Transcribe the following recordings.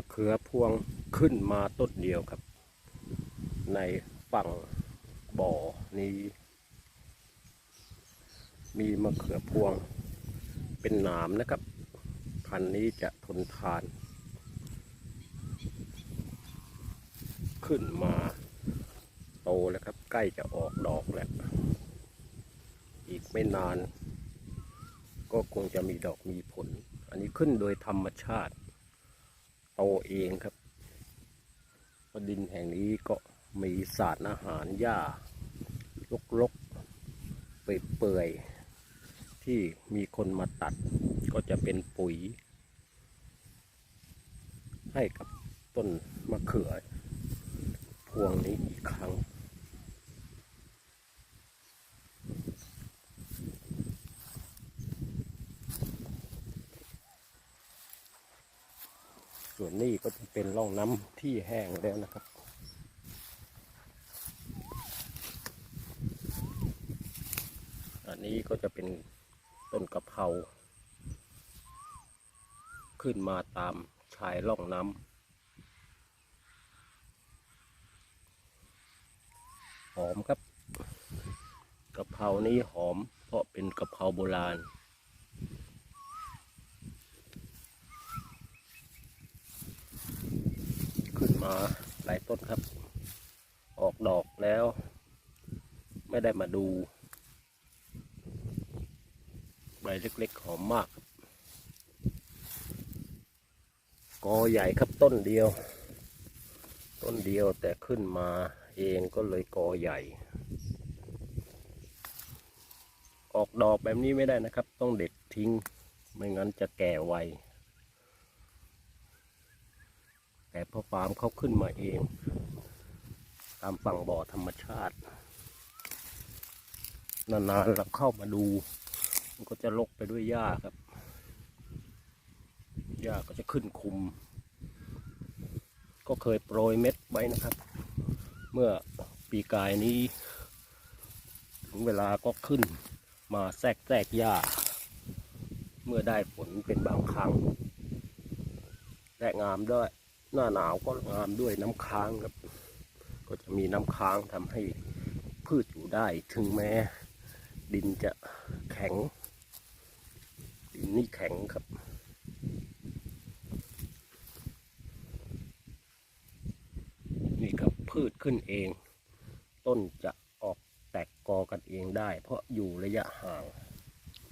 ะเขือพวงขึ้นมาต้นเดียวครับ ในฝั่งบ่อนี้ มีมะเขือพวงเป็นหนามนะครับ พันนี้จะทนทาน ขึ้นมาโตแล้วครับ ใกล้จะออกดอกแล้วอีกไม่นาน ก็คงจะมีดอกมีผล อันนี้ขึ้นโดยธรรมชาติ โตเองครับเพราะดินแห่งนี้ก็มีสารอาหารหญ้าลกๆเปื่อยๆที่มีคนมาตัดก็จะเป็นปุ๋ย ให้กับต้นมะเขือ พวงนี้อีกครั้ง ส่วนนี้ก็จะเป็นร่องน้ำที่แห้งแล้วนะครับ อันนี้ก็จะเป็นต้นกะเพราขึ้นมาตามชายร่องน้ำหอมครับกะเพรานี้หอมเพราะเป็นกะเพราโบราณ ขึ้น มาหลายต้นครับ ออกดอกแล้ว ไม่ได้มาดู ใบเล็กๆหอมมาก กอใหญ่ครับต้นเดียว ต้นเดียวแต่ขึ้นมาเองก็เลยกอใหญ่ ออกดอกแบบนี้ไม่ได้นะครับ ต้องเด็ดทิ้ง ไม่งั้นจะแก่ไว แต่พอฟาร์มเขาขึ้นมาเอง ตามฝั่งบ่อธรรมชาติ นานๆเราเข้ามาดู มันก็จะลกไปด้วยหญ้าครับหญ้าก็จะขึ้นคุม ก็เคยโปรยเม็ดไว้นะครับ เมื่อปีกายนี้ ถึงเวลาก็ขึ้นมาแทรกแทรกหญ้า เมื่อได้ฝนเป็นบางครั้งและงามด้วย หน้าหนาวก็งามด้วยน้ำค้างครับ ก็จะมีน้ำค้างทำให้พืชอยู่ได้ ถึงแม้ ดินจะแข็ง ดินนี่แข็งครับนี่ครับพืชขึ้นเอง ต้นจะออกแตกกอกันเองได้ เพราะอยู่ระยะห่าง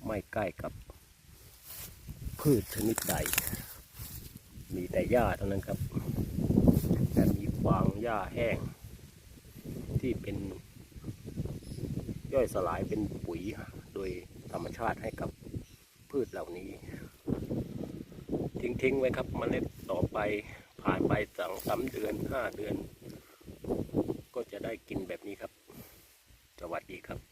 ไม่ใกล้กับพืชชนิดใด มีแต่หญ้าเท่านั้นครับ แต่มีฟางหญ้าแห้ง ที่เป็นย่อยสลายเป็นปุ๋ยโดยธรรมชาติให้กับพืชเหล่านี้ ทิ้งๆไว้ครับมเมล็ดต่อไปผ่านไปสองสามเดือนห้าเดือน ก็จะได้กินแบบนี้ครับ สวัสดีครับ